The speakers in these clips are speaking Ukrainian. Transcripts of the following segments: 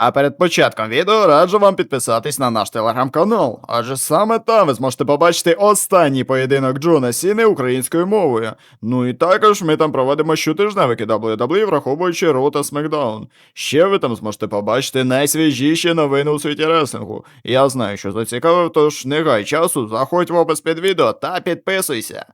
А перед початком відео раджу вам підписатись на наш телеграм-канал, адже саме там ви зможете побачити останній поєдинок Джона Сіни українською мовою. Ну і також ми там проводимо щотижневики WWE, враховуючи Raw та SmackDown. Ще ви там зможете побачити найсвіжіші новини у світі реслінгу. Я знаю, що зацікавив, тож не гай часу, заходь в опис під відео та підписуйся.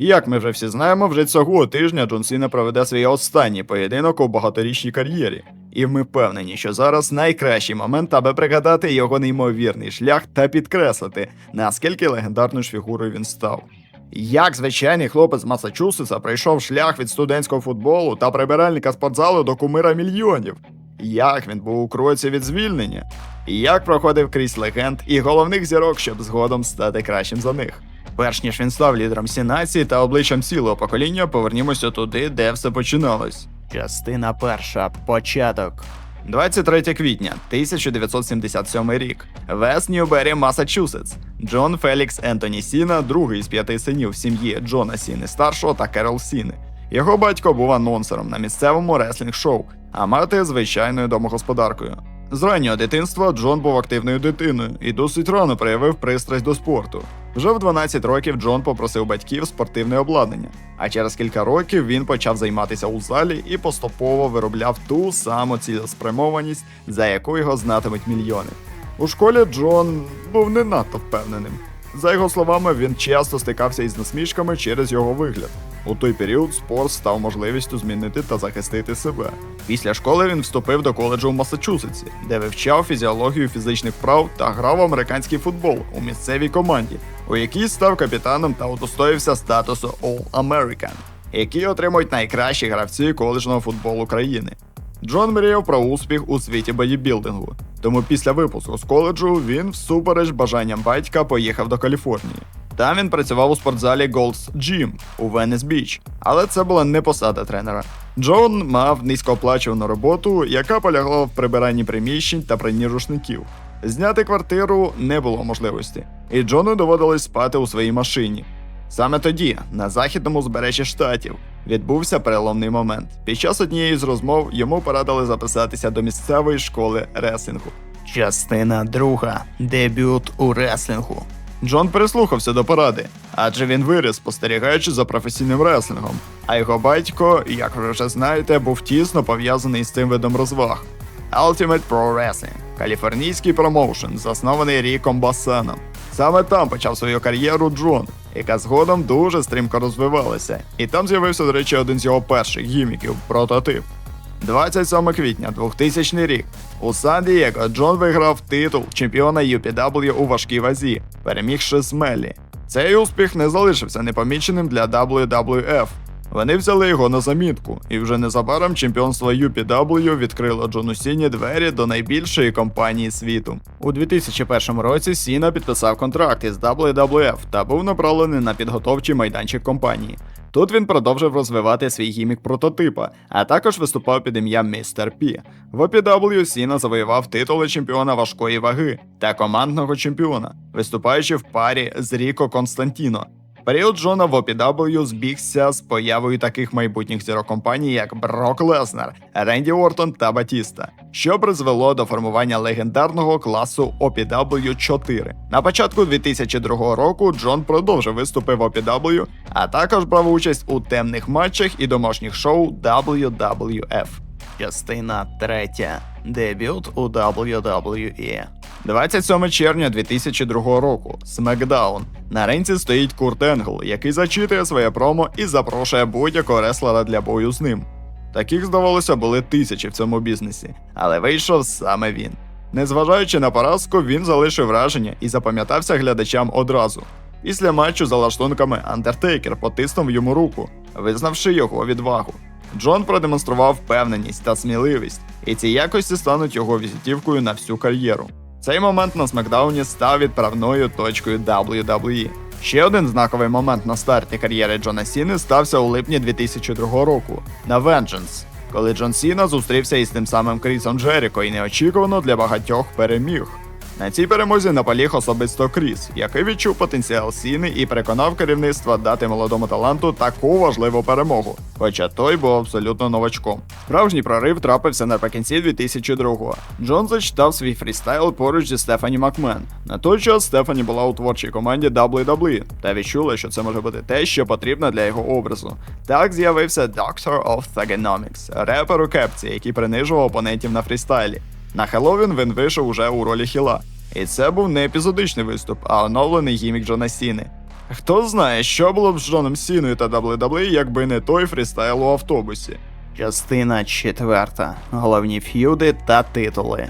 Як ми вже всі знаємо, вже цього тижня Джон Сіна проведе свій останній поєдинок у багаторічній кар'єрі. І ми впевнені, що зараз найкращий момент, аби пригадати його неймовірний шлях та підкреслити, наскільки легендарною ж фігурою він став. Як звичайний хлопець з Масачусетса пройшов шлях від студентського футболу та прибиральника спортзалу до кумира мільйонів. Як він був у кроці від звільнення, як проходив крізь легенд і головних зірок, щоб згодом стати кращим за них. Перш ніж він став лідером всі нації та обличчям цілого покоління, повернімося туди, де все починалось. Частина перша. Початок. 23 квітня 1977 рік. Вест Ньюбері, Масачусетс. Джон Фелікс Ентоні Сіна, другий з п'яти синів сім'ї Джона Сіни старшого та Керол Сіни. Його батько був анонсером на місцевому реслінг-шоу, а мати звичайною домогосподаркою. З раннього дитинства Джон був активною дитиною і досить рано проявив пристрасть до спорту. Вже в 12 років Джон попросив батьків спортивне обладнання, а через кілька років він почав займатися у залі і поступово виробляв ту саму цілеспрямованість, за яку його знатимуть мільйони. У школі Джон був не надто впевненим. За його словами, він часто стикався із насмішками через його вигляд. У той період спорт став можливістю змінити та захистити себе. Після школи він вступив до коледжу в Масачусетсі, де вивчав фізіологію фізичних вправ та грав в американський футбол у місцевій команді, у якій став капітаном та удостоївся статусу All-American, який отримують найкращі гравці коледжного футболу країни. Джон мріяв про успіх у світі бодібілдингу, тому після випуску з коледжу він, всупереч бажанням батька, поїхав до Каліфорнії. Там він працював у спортзалі Gold's Gym у Венес Біч, але це була не посада тренера. Джон мав низькооплачувану роботу, яка полягла в прибиранні приміщень та пранні рушників. Зняти квартиру не було можливості, і Джону доводилось спати у своїй машині. Саме тоді, на західному збережжі штатів, відбувся переломний момент. Під час однієї з розмов йому порадили записатися до місцевої школи реслінгу. Частина друга. Дебют у реслінгу. Джон прислухався до поради, адже він виріс, спостерігаючи за професійним реслінгом. А його батько, як ви вже знаєте, був тісно пов'язаний з цим видом розваг. Ultimate Pro Wrestling – каліфорнійський промоушен, заснований Ріком Бассаном. Саме там почав свою кар'єру Джон, яка згодом дуже стрімко розвивалася. І там з'явився, до речі, один з його перших гіміків прототип. 27 квітня 2000 рік у Сан-Дієго Джон виграв титул чемпіона UPW у важкій вазі, перемігши Смелі. Цей успіх не залишився непоміченим для WWF. Вони взяли його на замітку, і вже незабаром чемпіонство UPW відкрило Джону Сіні двері до найбільшої компанії світу. У 2001 році Сіна підписав контракт із WWF та був направлений на підготовчий майданчик компанії. Тут він продовжив розвивати свій гімік прототипа, а також виступав під ім'ям Містер Пі. В OPW Сіна завоював титули чемпіона важкої ваги та командного чемпіона, виступаючи в парі з Ріко Константіно. Період Джона в OPW збігся з появою таких майбутніх зірок компаній, як Брок Леснер, Ренді Ортон та Батіста, що призвело до формування легендарного класу OPW 4. На початку 2002 року Джон продовжив виступи в OPW, а також брав участь у темних матчах і домашніх шоу WWF. Частина 3. Дебют у WWE. 27 червня 2002 року. Смакдаун. На ринці стоїть Курт Енгл, який зачитує своє промо і запрошує будь-якого реслера для бою з ним. Таких, здавалося, були тисячі в цьому бізнесі, але вийшов саме він. Незважаючи на поразку, він залишив враження і запам'ятався глядачам одразу. Після матчу за лаштунками Андертейкер потиснув йому руку, визнавши його відвагу. Джон продемонстрував впевненість та сміливість, і ці якості стануть його візитівкою на всю кар'єру. Цей момент на Смакдауні став відправною точкою WWE. Ще один знаковий момент на старті кар'єри Джона Сіни стався у липні 2002 року на Vengeance, коли Джон Сіна зустрівся із тим самим Крісом Джеріко і неочікувано для багатьох переміг. На цій перемозі наполіг особисто Кріс, який відчув потенціал Сіни і переконав керівництво дати молодому таланту таку важливу перемогу, хоча той був абсолютно новачком. Справжній прорив трапився наприкінці 2002-го. Джон зачитав свій фрістайл поруч зі Стефані Макмен. На той час Стефані була у творчій команді WWE та відчула, що це може бути те, що потрібно для його образу. Так з'явився Doctor of Thugonomics, репер у кепці, який принижував опонентів на фрістайлі. На Хеллоуін він вийшов уже у ролі хіла. І це був не епізодичний виступ, а оновлений гімік Джона Сіни. Хто знає, що було б з Джоном Сіною та WWE, якби не той фрістайл у автобусі. Частина четверта. Головні ф'юди та титули.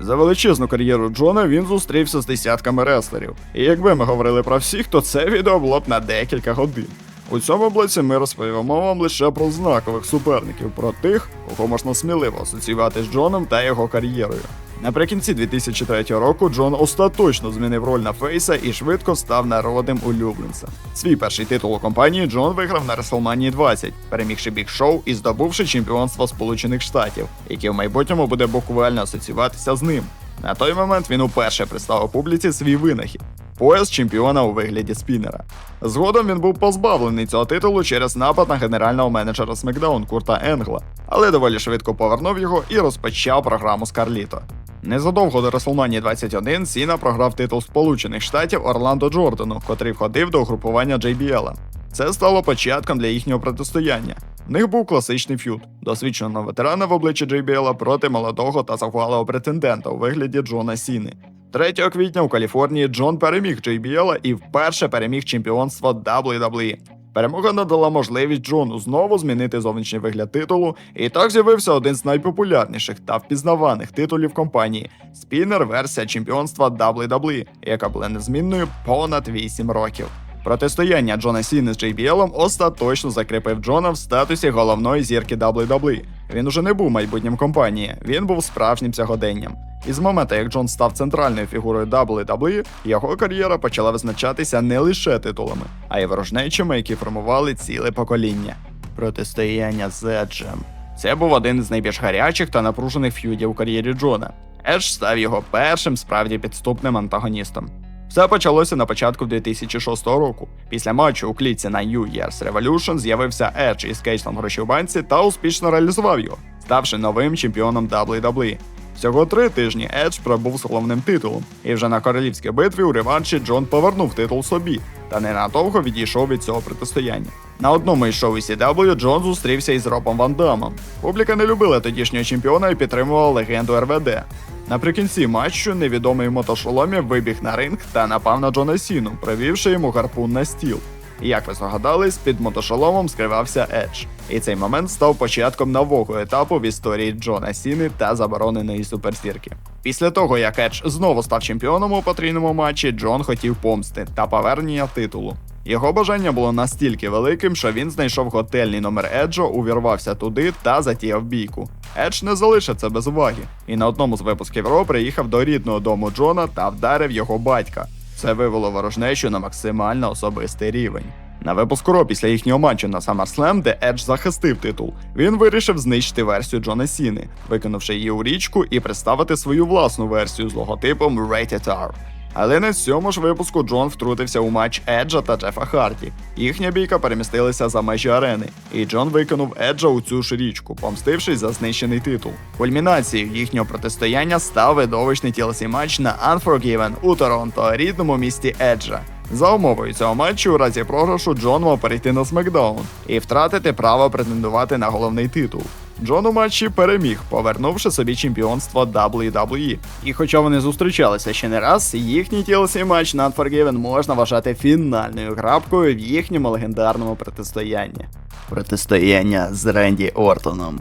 За величезну кар'єру Джона він зустрівся з десятками реслерів. І якби ми говорили про всіх, то це відео було б на декілька годин. У цьому блоці ми розповімо вам лише про знакових суперників, про тих, кого можна сміливо асоціювати з Джоном та його кар'єрою. Наприкінці 2003 року Джон остаточно змінив роль на Фейса і швидко став народним улюбленцем. Свій перший титул у компанії Джон виграв на WrestleMania 20, перемігши Біг Шоу і здобувши чемпіонство Сполучених Штатів, яке в майбутньому буде буквально асоціюватися з ним. На той момент він уперше представив публіці свій винахід пояс чемпіона у вигляді спінера. Згодом він був позбавлений цього титулу через напад на генерального менеджера SmackDown Курта Енгла, але доволі швидко повернув його і розпочав програму з Карліто. Незадовго до WrestleMania 21 Сіна програв титул Сполучених Штатів Орландо Джордану, котрий входив до угрупування JBL. Це стало початком для їхнього протистояння. В них був класичний ф'юд, досвідченого ветерана в обличчі JBL проти молодого та захвалого претендента у вигляді Джона Сіни. 3 квітня у Каліфорнії Джон переміг JBL і вперше переміг чемпіонство WWE. Перемога надала можливість Джону знову змінити зовнішній вигляд титулу, і так з'явився один з найпопулярніших та впізнаваних титулів компанії спінер версія чемпіонства WWE, яка була незмінною понад 8 років. Протистояння Джона Сіни з JBL остаточно закріпив Джона в статусі головної зірки WWE. Він уже не був майбутнім компанії, він був справжнім сьогоденням. І з моменту, як Джон став центральною фігурою WWE, його кар'єра почала визначатися не лише титулами, а й ворожнечами, які формували ціле покоління. Протистояння з Еджем. Це був один з найбільш гарячих та напружених ф'юдів у кар'єрі Джона. Едж став його першим справді підступним антагоністом. Все почалося на початку 2006 року. Після матчу у клітці на New Year's Revolution з'явився Едж із кейсом гроші в банці та успішно реалізував його, ставши новим чемпіоном WWE. Всього три тижні Едж пробув з головним титулом, і вже на королівській битві у реванші Джон повернув титул собі, та ненадовго відійшов від цього протистояння. На одному із шоу ECW Джон зустрівся із Робом Ван Дамом. Публіка не любила тодішнього чемпіона і підтримувала легенду РВД. Наприкінці матчу невідомий в мотошоломі вибіг на ринг та напав на Джона Сіну, привівши йому гарпун на стіл. Як ви здогадались, під мотошоломом скривався Едж. І цей момент став початком нового етапу в історії Джона Сіни та забороненої суперзірки. Після того, як Едж знову став чемпіоном у потрійному матчі, Джон хотів помсти та повернення титулу. Його бажання було настільки великим, що він знайшов готельний номер Еджо, увірвався туди та затіяв бійку. Едж не залишив це без уваги, і на одному з випусків Ро приїхав до рідного дому Джона та вдарив його батька. Це вивело ворожнечу на максимально особистий рівень. На випуску Ро після їхнього матчу на SummerSlam, де Едж захистив титул, він вирішив знищити версію Джона Сіни, викинувши її у річку і представити свою власну версію з логотипом Rated R. Але на цьому ж випуску Джон втрутився у матч Еджа та Джефа Харді. Їхня бійка перемістилася за межі арени, і Джон викинув Еджа у цю ж річку, помстившись за знищений титул. Кульмінацією їхнього протистояння став видовищний TLC матч на Unforgiven у Торонто, рідному місті Еджа. За умовою цього матчу, у разі програшу Джон мав перейти на SmackDown і втратити право претендувати на головний титул. Джон у матчі переміг, повернувши собі чемпіонство WWE. І хоча вони зустрічалися ще не раз, їхній TLC матч на Unforgiven можна вважати фінальною грабкою в їхньому легендарному протистоянні. Протистояння з Ренді Ортоном.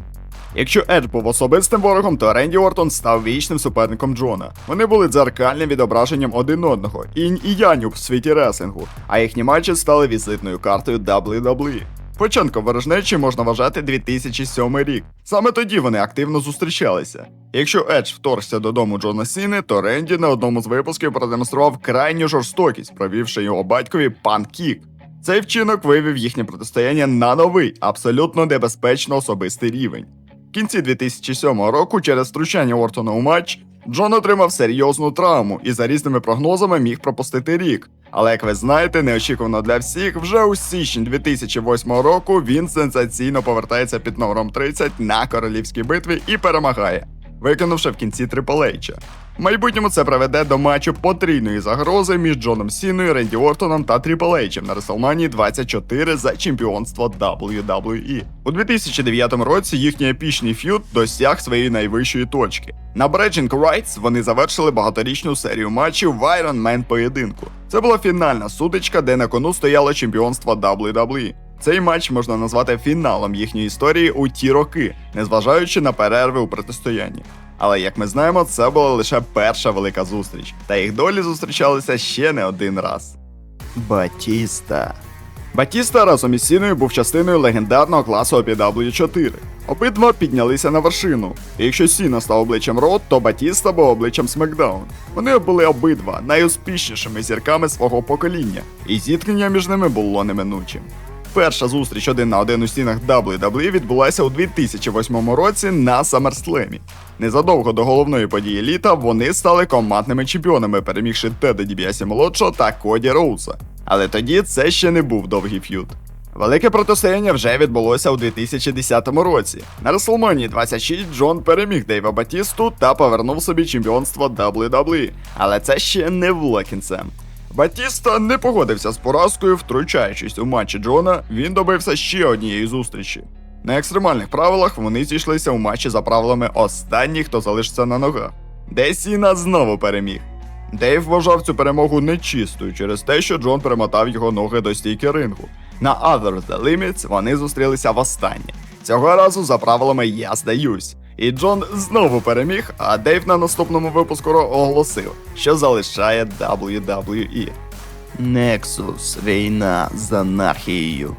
Якщо Едж був особистим ворогом, то Ренді Ортон став вічним суперником Джона. Вони були дзеркальним відображенням один одного, інь і янь в світі реслінгу, а їхні матчі стали візитною картою WWE. Початком ворожнечі можна вважати 2007 рік. Саме тоді вони активно зустрічалися. Якщо Едж вторгся додому Джона Сіни, то Ренді на одному з випусків продемонстрував крайню жорстокість, провівши його батькові пан-кік. Цей вчинок вивів їхнє протистояння на новий, абсолютно небезпечно особистий рівень. В кінці 2007 року, через втручання Ортона у матч, Джон отримав серйозну травму і за різними прогнозами міг пропустити рік. Але як ви знаєте, неочікувано для всіх, вже у січні 2008 року він сенсаційно повертається під номером 30 на королівській битві і перемагає, викинувши в кінці Трипл Ейча. Майбутньому це приведе до матчу потрійної загрози між Джоном Сіною, Ренді Ортоном та Трипл Ейчем на WrestleMania 24 за чемпіонство WWE. У 2009 році їхній епічний ф'юд досяг своєї найвищої точки. На Bridging Rights вони завершили багаторічну серію матчів в Iron Man поєдинку. Це була фінальна сутичка, де на кону стояло чемпіонство WWE. Цей матч можна назвати фіналом їхньої історії у ті роки, незважаючи на перерви у протистоянні. Але як ми знаємо, це була лише перша велика зустріч, та їх долі зустрічалися ще не один раз. Батіста. Батіста разом із Сіною був частиною легендарного класу OPW 4. Обидва піднялися на вершину. І якщо Сіна став обличчям Рот, то Батіста був обличчям Смакдаун. Вони були обидва найуспішнішими зірками свого покоління, і зіткнення між ними було неминучим. Перша зустріч один на один у стінах WWE відбулася у 2008 році на SummerSlam. Незадовго до головної події літа вони стали командними чемпіонами, перемігши Теда Дібіасі молодшого та Коді Роуса. Але тоді це ще не був довгий ф'юд. Велике протистояння вже відбулося у 2010 році. На WrestleMania 26 Джон переміг Дейва Батісту та повернув собі чемпіонство WWE. Але це ще не було кінцем. Батіста не погодився з поразкою, втручаючись у матчі Джона, він добився ще однієї зустрічі. На екстремальних правилах вони зійшлися у матчі за правилами останній, хто залишиться на ногах, де Сіна знову переміг. Дейв вважав цю перемогу нечистою через те, що Джон перемотав його ноги до стійки рингу. На Other The Limits вони зустрілися востаннє. Цього разу за правилами я здаюсь. І Джон знову переміг, а Дейв на наступному випуску оголосив, що залишає WWE. Nexus – війна з анархією.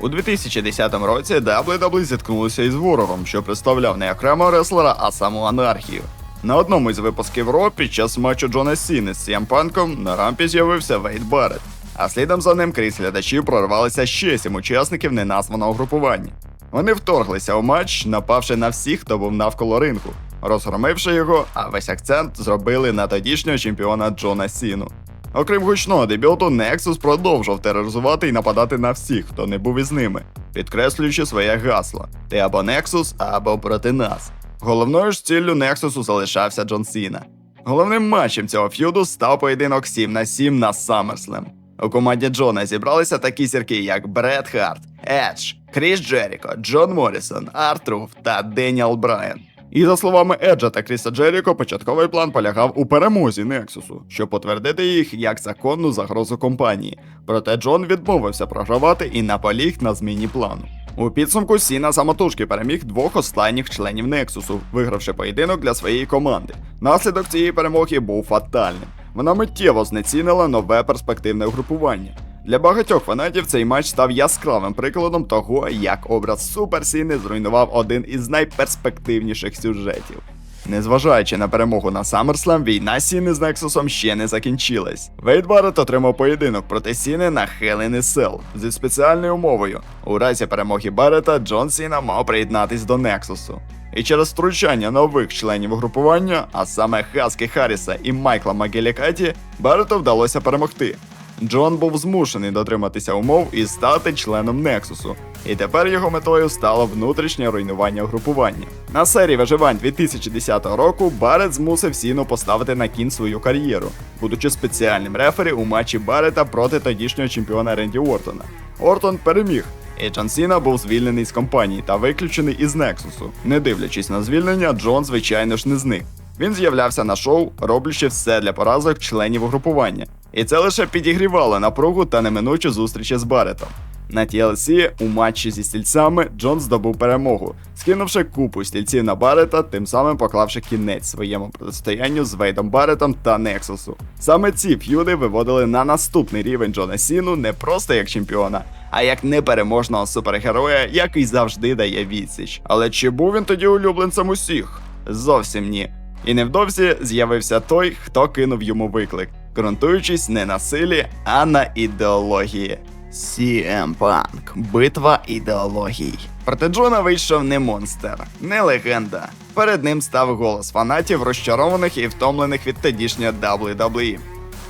У 2010 році WWE зіткнулися із ворогом, що представляв не окремого реслера, а саму анархію. На одному із випусків Ро під час матчу Джона Сіни з CM Панком на рампі з'явився Вейд Барретт, а слідом за ним крізь глядачів прорвалися ще сім учасників неназваного групування. Вони вторглися у матч, напавши на всіх, хто був навколо рингу, розгромивши його, а весь акцент зробили на тодішнього чемпіона Джона Сіну. Окрім гучного дебюту, Nexus продовжував тероризувати і нападати на всіх, хто не був із ними, підкреслюючи своє гасло: ти або Nexus, або проти нас. Головною ж ціллю Nexus залишався Джон Сіна. Головним матчем цього ф'юду став поєдинок 7 на 7 на SummerSlam. У команді Джона зібралися такі зірки, як Бред Харт, Едж, Кріс Джеріко, Джон Моррісон, Артруф та Деніел Брайан. І за словами Еджа та Кріса Джеріко, початковий план полягав у перемозі Нексусу, щоб потвердити їх як законну загрозу компанії. Проте Джон відмовився програвати і наполіг на зміні плану. У підсумку Сіна самотужки переміг двох останніх членів Нексусу, вигравши поєдинок для своєї команди. Наслідок цієї перемоги був фатальним. Вона миттєво знецінила нове перспективне угрупування. Для багатьох фанатів цей матч став яскравим прикладом того, як образ Супер Сіни зруйнував один із найперспективніших сюжетів. Незважаючи на перемогу на SummerSlam, війна Сіни з Нексусом ще не закінчилась. Вейд Барретт отримав поєдинок проти Сіни на in a зі спеціальною умовою. У разі перемоги Баррета Джон Сіна мав приєднатись до Нексусу. І через втручання нових членів угрупування, а саме Хаскі Харріса і Майкла Магелікаті, Баррету вдалося перемогти. Джон був змушений дотриматися умов і стати членом Нексусу. І тепер його метою стало внутрішнє руйнування угрупування. На серії виживань 2010 року Барет змусив Сіну поставити на кін свою кар'єру, будучи спеціальним рефері у матчі Барета проти тодішнього чемпіона Ренді Ортона. Ортон переміг. І Джон Сіна був звільнений з компанії та виключений із Нексусу. Не дивлячись на звільнення, Джон, звичайно ж, не зник. Він з'являвся на шоу, роблячи все для поразок членів угрупування. І це лише підігрівало напругу та неминучу зустрічі з Баретом. На TLC у матчі зі стільцями Джон здобув перемогу, скинувши купу стільців на Барета, тим самим поклавши кінець своєму протистоянню з Вейдом Баретом та Нексусу. Саме ці ф'юди виводили на наступний рівень Джона Сіну не просто як чемпіона, а як непереможного супергероя, який завжди дає відсіч. Але чи був він тоді улюбленцем усіх? Зовсім ні. І невдовзі з'явився той, хто кинув йому виклик, ґрунтуючись не на силі, а на ідеології. CM Punk. Битва ідеологій. Проти Джона вийшов не монстр, не легенда, Перед ним став голос фанатів, розчарованих і втомлених від тодішнього WWE.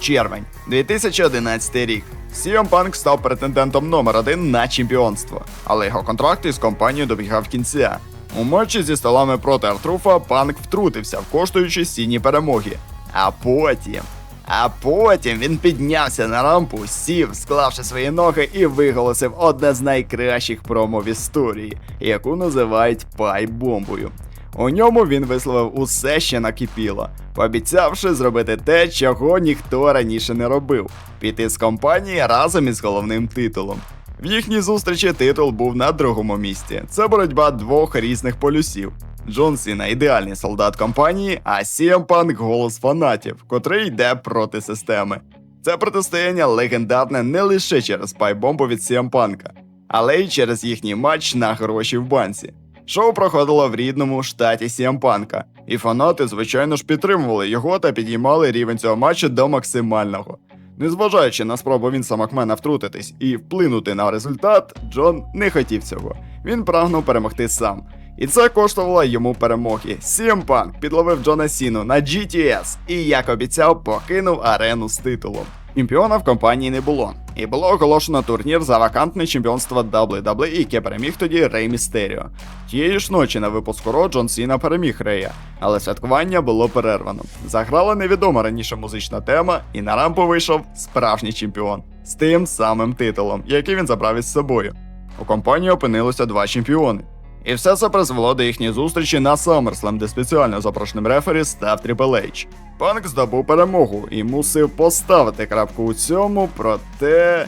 Червень 2011 рік. CM Punk став претендентом номер один на чемпіонство, але його контракт із компанією добігав кінця. У матчі зі столами проти Артруфа Панк втрутився, коштуючи сіні перемоги. А потім. А потім він піднявся на рампу, сів, склавши свої ноги, і виголосив одне з найкращих промо в історії, яку називають пай-бомбою. У ньому він висловив усе, що накипіло, пообіцявши зробити те, чого ніхто раніше не робив піти з компанії разом із головним титулом. В їхній зустрічі титул був на другому місці. Це боротьба двох різних полюсів. Джон Сіна ідеальний солдат компанії, а CM Punk – голос фанатів, котрий йде проти системи. Це протистояння легендарне не лише через пайбомбу від CM Punk, але й через їхній матч на гроші в банці. Шоу проходило в рідному штаті Punk, і фанати, звичайно ж, підтримували його та підіймали рівень цього матчу до максимального. Незважаючи на спробу Вінса Макмена втрутитись і вплинути на результат, Джон не хотів цього. Він прагнув перемогти сам. І це коштувало йому перемоги. Punk підловив Джона Сіну на GTS і, як обіцяв, покинув арену з титулом. Чемпіона в компанії не було, і було оголошено турнір за вакантне чемпіонство WWE, яке переміг тоді Рей Містеріо. Тієї ж ночі на випуску Ро Джон Сіна переміг Рея, але святкування було перервано. Заграла невідома раніше музична тема, і на рампу вийшов справжній чемпіон з тим самим титулом, який він забрав із собою. У компанії опинилося два чемпіони. І все це призвело до їхньої зустрічі на SummerSlam, де спеціально запрошеним рефері став Triple H. Панк здобув перемогу і мусив поставити крапку у цьому, проте.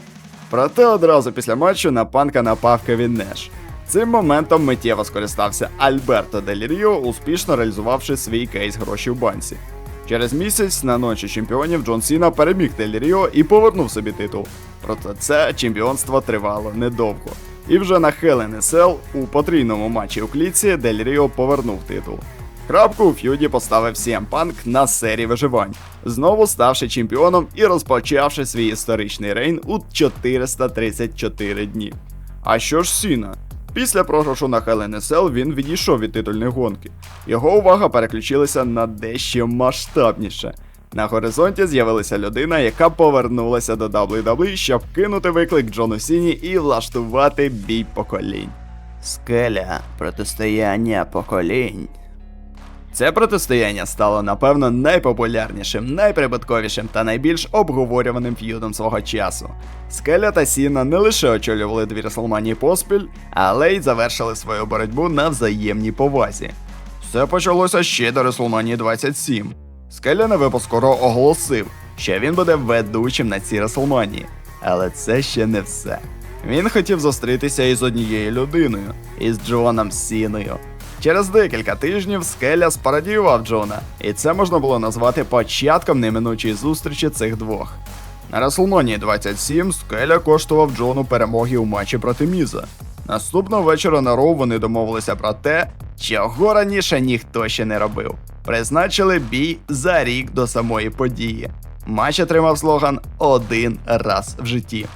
Проте одразу після матчу на панка напав Кевін Неш. Цим моментом миттєво скористався Альберто Дель Ріо, успішно реалізувавши свій кейс гроші в банці. Через місяць на ночі чемпіонів Джон Сіна переміг Дель Ріо і повернув собі титул. Проте це чемпіонство тривало недовго. І вже на in a у потрійному матчі у кліці Дель Ріо повернув титул. Крапку у ф'юді поставив CM Punk на серії виживань, знову ставши чемпіоном і розпочавши свій історичний рейн у 434 дні. А що ж Сіна? Після програшу на in a він відійшов від титульної гонки. Його увага переключилася на дещо масштабніше. На горизонті з'явилася людина, яка повернулася до WWE, щоб кинути виклик Джону Сіні і влаштувати бій поколінь. Скеля протистояння поколінь. Це протистояння стало, напевно, найпопулярнішим, найприбутковішим та найбільш обговорюваним ф'юдом свого часу. Скеля та Сіна не лише очолювали дві Реслманії поспіль, але й завершили свою боротьбу на взаємній повазі. Все почалося ще до Реслманії 27. Скеля на випуску Ро оголосив, що він буде ведучим на цій Реслманії. Але це ще не все. Він хотів зустрітися із однією людиною, із Джоном Сіною. Через декілька тижнів Скеля спарадіював Джона, і це можна було назвати початком неминучої зустрічі цих двох. На Реслманії 27 Скеля коштував Джону перемоги у матчі проти Міза. Наступного вечора на Роу вони домовилися про те, чого раніше ніхто ще не робив. Призначили бій за рік до самої події. Матч отримав слоган один раз в житті.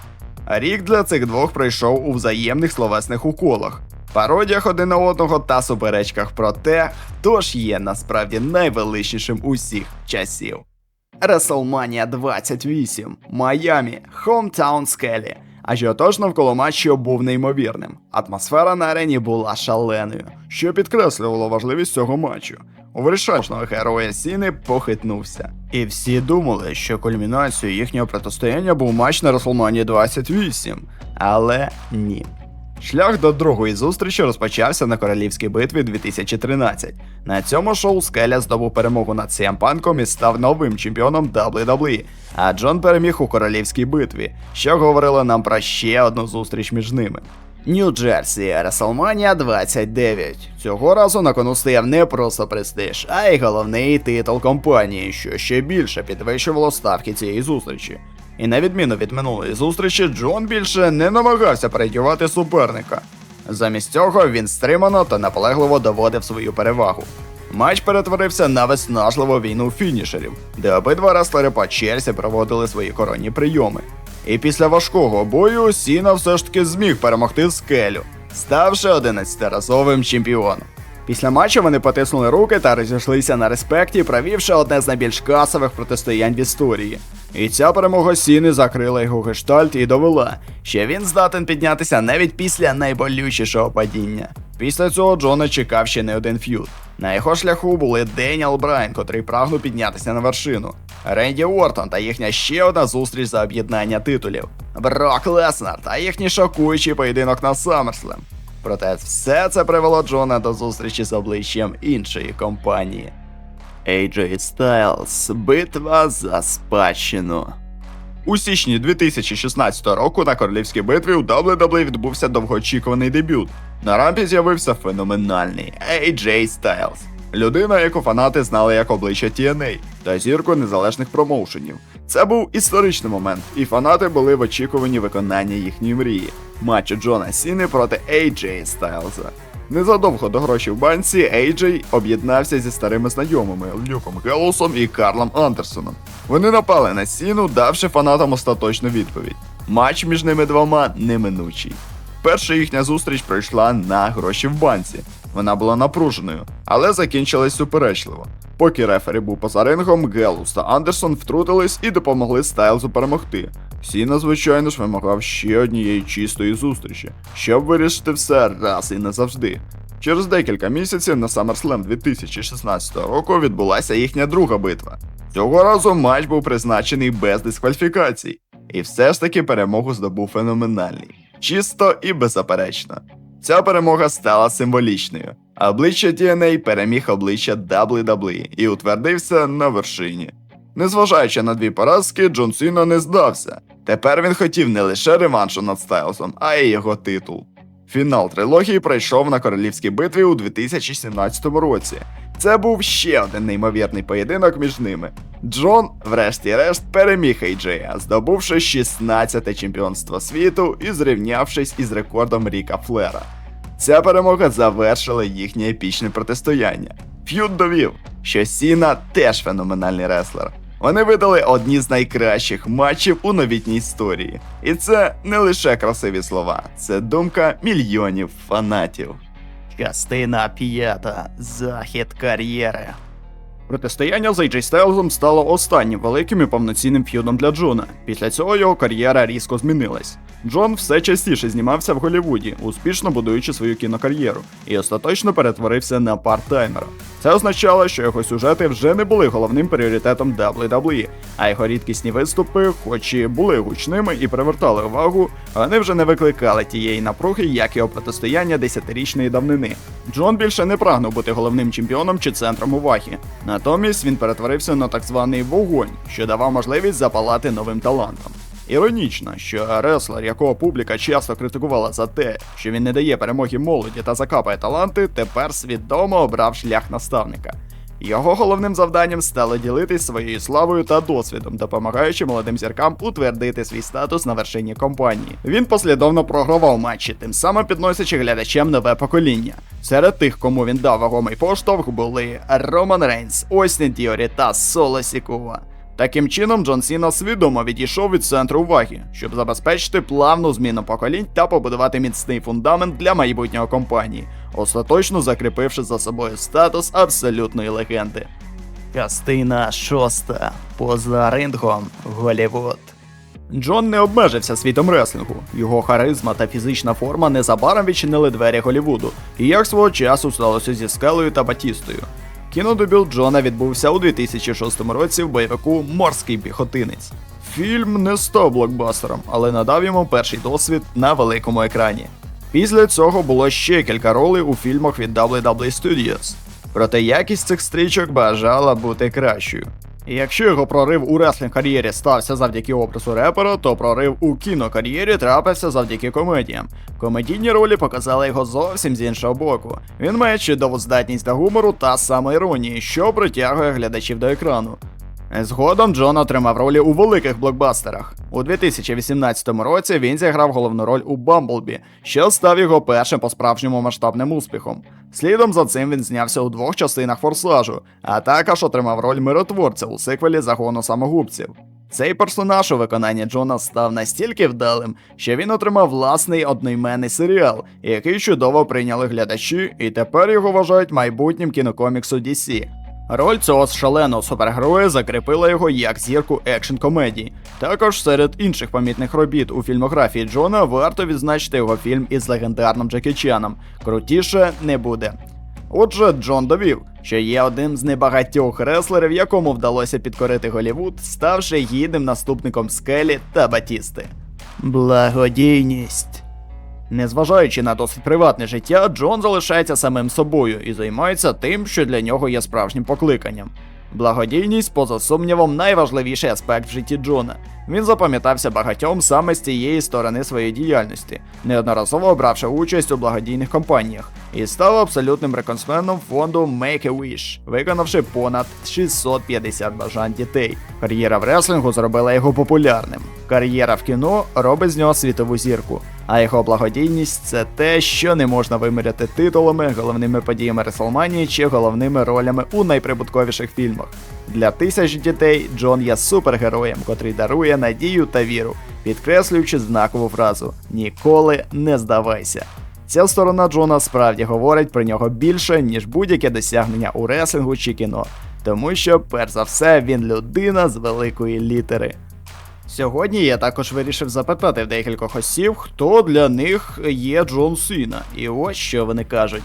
Рік для цих двох пройшов у взаємних словесних уколах, пародіях один на одного та суперечках про те, хто ж є насправді найвеличнішим усіх часів. WrestleMania 28, Майамі, Hometown Скелі. Ажіотаж навколо матчу був неймовірним. Атмосфера на арені була шаленою, що підкреслювало важливість цього матчу. Вирішального героя Сіни похитнувся. І всі думали, що кульмінацією їхнього протистояння був матч на WrestleMania 28. Але ні. Шлях до другої зустрічі розпочався на королівській битві 2013. На цьому шоу Скеля здобув перемогу над CM Панком і став новим чемпіоном WWE, а Джон переміг у королівській битві, що говорило нам про ще одну зустріч між ними. Нью-Джерсі, WrestleMania 29. Цього разу на кону стояв не просто престиж, а й головний титул компанії, що ще більше підвищувало ставки цієї зустрічі. І на відміну від минулої зустрічі, Джон більше не намагався передівати суперника. Замість цього він стримано та наполегливо доводив свою перевагу. Матч перетворився на виснажливу війну фінішерів, де обидва реслери по черзі проводили свої коронні прийоми. І після важкого бою Сіна все ж таки зміг перемогти скелю, ставши 11-разовим чемпіоном. Після матчу вони потиснули руки та розійшлися на респекті, провівши одне з найбільш касових протистоянь в історії. І ця перемога Сіни закрила його гештальт і довела, що він здатен піднятися навіть після найболючішого падіння. Після цього Джона чекав ще не один ф'юд. На його шляху були Деніел Брайан, котрий прагнув піднятися на вершину, Ренді Уортон та їхня ще одна зустріч за об'єднання титулів, Брок Леснар та їхній шокуючий поєдинок на Саммерслем. Проте все це привело Джона до зустрічі з обличчям іншої компанії. AJ Styles. Битва за спадщину. У січні 2016 року на королівській битві у WWE відбувся довгоочікуваний дебют. На рампі з'явився феноменальний AJ Styles. Людина, яку фанати знали як обличчя TNA та зірку незалежних промоушенів. Це був історичний момент, і фанати були в очікуванні виконання їхньої мрії матчу Джона Сіни проти AJ Стайлза. Незадовго до грошей в банці AJ об'єднався зі старими знайомими Люком Гелусом і Карлом Андерсоном. Вони напали на Сіну, давши фанатам остаточну відповідь. Матч між ними двома неминучий. Перша їхня зустріч пройшла на гроші в банці. Вона була напруженою, але закінчилась суперечливо. Поки рефері був поза рингом, Гелус та Андерсон втрутились і допомогли Стайлзу перемогти. Сіна, звичайно ж, вимагав ще однієї чистої зустрічі, щоб вирішити все раз і назавжди. Через декілька місяців на SummerSlam 2016 року відбулася їхня друга битва. Цього разу матч був призначений без дискваліфікацій, і все ж таки перемогу здобув феноменальний. Чисто і беззаперечно. Ця перемога стала символічною. Обличчя TNA переміг обличчя WWE і утвердився на вершині. Незважаючи на дві поразки, Джон Сіна не здався. Тепер він хотів не лише реваншу над Стайлсом, а й його титул. Фінал трилогії пройшов на королівській битві у 2017 році. Це був ще один неймовірний поєдинок між ними. Джон, врешті-решт, переміг Ейджея, здобувши 16-те чемпіонство світу і зрівнявшись із рекордом Ріка Флера. Ця перемога завершила їхнє епічне протистояння. Ф'юд довів, що Сіна теж феноменальний реслер. Вони видали одні з найкращих матчів у новітній історії. І це не лише красиві слова, це думка мільйонів фанатів. Частина п'ята. Захід кар'єри. Протистояння з AJ Styles стало останнім великим і повноцінним ф'юдом для Джона. Після цього його кар'єра різко змінилась. Джон все частіше знімався в Голлівуді, успішно будуючи свою кінокар'єру, і остаточно перетворився на парт-таймера. Це означало, що його сюжети вже не були головним пріоритетом WWE, а його рідкісні виступи, хоч і були гучними і привертали увагу, вони вже не викликали тієї напруги, як його протистояння десятирічної давнини. Джон більше не прагнув бути головним чемпіоном чи центром уваги. Натомість він перетворився на так званий вогонь, що давав можливість запалати новим талантам. Іронічно, що реслер, якого публіка часто критикувала за те, що він не дає перемоги молоді та закапає таланти, тепер свідомо обрав шлях наставника. Його головним завданням стало ділитись своєю славою та досвідом, допомагаючи молодим зіркам утвердити свій статус на вершині компанії. Він послідовно програвав матчі, тим самим підносячи глядачам нове покоління. Серед тих, кому він дав вагомий поштовх, були Роман Рейнс, Остін Тіорі та Соло Сікува. Таким чином, Джон Сіна свідомо відійшов від центру уваги, щоб забезпечити плавну зміну поколінь та побудувати міцний фундамент для майбутнього компанії, остаточно закріпивши за собою статус абсолютної легенди. Частина шоста. Поза рингом Голівуд. Джон не обмежився світом реслінгу. Його харизма та фізична форма незабаром відчинили двері Голівуду, і як свого часу сталося зі Скелею та Батістою. Кінодебют Джона відбувся у 2006 році в бойовику Морський піхотинець. Фільм не став блокбастером, але надав йому перший досвід на великому екрані. Після цього було ще кілька ролей у фільмах від WW Studios. Проте якість цих стрічок бажала бути кращою. Якщо його прорив у реслінг кар'єрі стався завдяки образу репера, то прорив у кінокар'єрі трапився завдяки комедіям. Комедійні ролі показали його зовсім з іншого боку. Він має чудову здатність до гумору та самоіронії, що притягує глядачів до екрану. Згодом Джон отримав ролі у великих блокбастерах. У 2018 році він зіграв головну роль у Бамблбі, що став його першим по справжньому масштабним успіхом. Слідом за цим він знявся у двох частинах форсажу, а також отримав роль миротворця у сиквелі загону самогубців. Цей персонаж у виконанні Джона став настільки вдалим, що він отримав власний одноіменний серіал, який чудово прийняли глядачі, і тепер його вважають майбутнім кінокоміксу DC. Роль цього шаленого супергероя закріпила його як зірку екшн комедії. Також серед інших помітних робіт у фільмографії Джона варто відзначити його фільм із легендарним Джекі Чаном. Крутіше не буде. Отже, Джон довів, що є одним з небагатьох реслерів, якому вдалося підкорити Голівуд, ставши гідним наступником скелі та Батісти. Благодійність. Незважаючи на досить приватне життя, Джон залишається самим собою і займається тим, що для нього є справжнім покликанням. Благодійність, поза сумнівом, найважливіший аспект в житті Джона. Він запам'ятався багатьом саме з цієї сторони своєї діяльності, неодноразово бравши участь у благодійних кампаніях, і став абсолютним реконсменом фонду Make-A-Wish, виконавши понад 650 бажань дітей. Кар'єра в реслінгу зробила його популярним. Кар'єра в кіно робить з нього світову зірку. А його благодійність це те, що не можна виміряти титулами, головними подіями Реслманії чи головними ролями у найприбутковіших фільмах. Для тисяч дітей Джон є супергероєм, котрий дарує надію та віру, підкреслюючи знакову фразу Ніколи не здавайся. Ця сторона Джона справді говорить про нього більше, ніж будь-яке досягнення у реслінгу чи кіно, тому що, перш за все, він людина з великої літери. Сьогодні я також вирішив запитати в декількох осіб, хто для них є Джон Сіна, і ось що вони кажуть.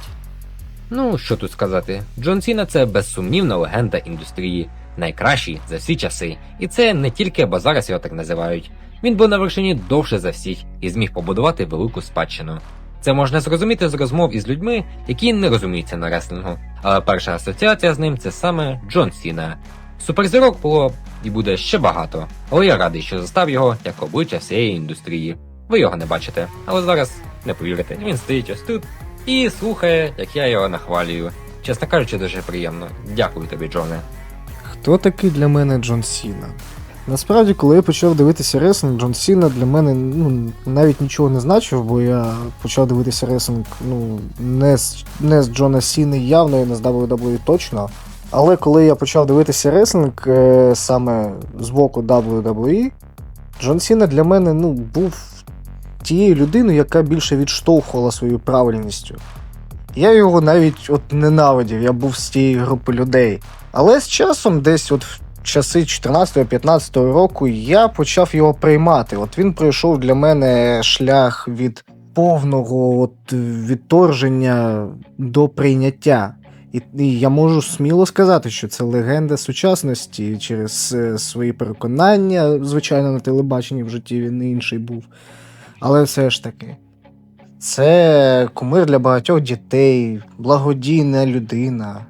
Ну, що тут сказати, Джон Сіна це безсумнівна легенда індустрії, найкращий за всі часи. І це не тільки, бо зараз його так називають. Він був на вершині довше за всіх і зміг побудувати велику спадщину. Це можна зрозуміти з розмов із людьми, які не розуміються на реслінгу. Але перша асоціація з ним це саме Джон Сіна. Суперзірок було і буде ще багато, але я радий, що застав його як обличчя всієї індустрії. Ви його не бачите, але зараз не повірите, він стоїть ось тут і слухає, як я його нахвалюю. Чесно кажучи, дуже приємно. Дякую тобі, Джоне. Хто такий для мене Джон Сіна? Насправді, коли я почав дивитися реслінг, Джон Сіна для мене ну, навіть нічого не значив, бо я почав дивитися реслінг ну, не з, не з Джона Сіни явно і не з WWE точно. Але коли я почав дивитися реслінг е, саме з боку WWE, Джон Сіна для мене ну, був тією людиною, яка більше відштовхувала своєю правильністю. Я його навіть от ненавидів, я був з тієї групи людей. Але з часом, десь от в часи 14-15 року, я почав його приймати. От він пройшов для мене шлях від повного от, відторження до прийняття. І, і я можу сміло сказати, що це легенда сучасності через е, свої переконання. Звичайно, на телебаченні в житті він інший був. Але все ж таки, це кумир для багатьох дітей, благодійна людина,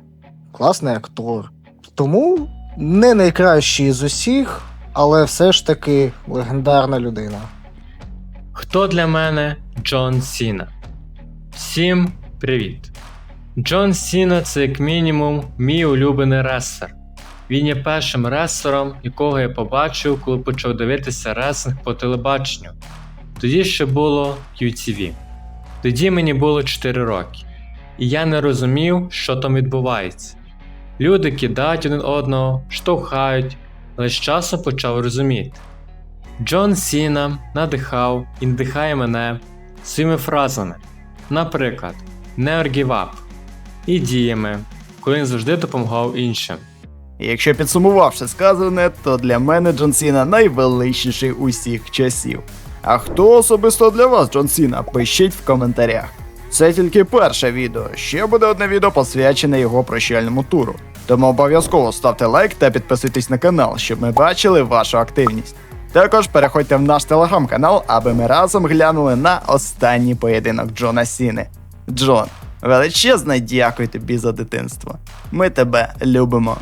класний актор. Тому не найкращий з усіх, але все ж таки легендарна людина. Хто для мене Джон Сіна? Всім привіт! Джон Сіна це як мінімум мій улюблений рестлер. Він є першим рестлером, якого я побачив, коли почав дивитися реслинг по телебаченню. Тоді ще було UTV. Тоді мені було 4 роки, і я не розумів, що там відбувається. Люди кидають один одного, штовхають, але з часом почав розуміти. Джон Сіна надихав і надихає мене своїми фразами, наприклад, «Never give up» і діями, коли він завжди допомагав іншим. Якщо підсумувавши сказане, то для мене Джон Сіна найвеличніший усіх часів. А хто особисто для вас, Джон Сіна? Пишіть в коментарях. Це тільки перше відео. Ще буде одне відео посвячене його прощальному туру. Тому обов'язково ставте лайк та підписуйтесь на канал, щоб ми бачили вашу активність. Також переходьте в наш телеграм-канал, аби ми разом глянули на останній поєдинок Джона Сіни. Джон, величезне дякую тобі за дитинство. Ми тебе любимо.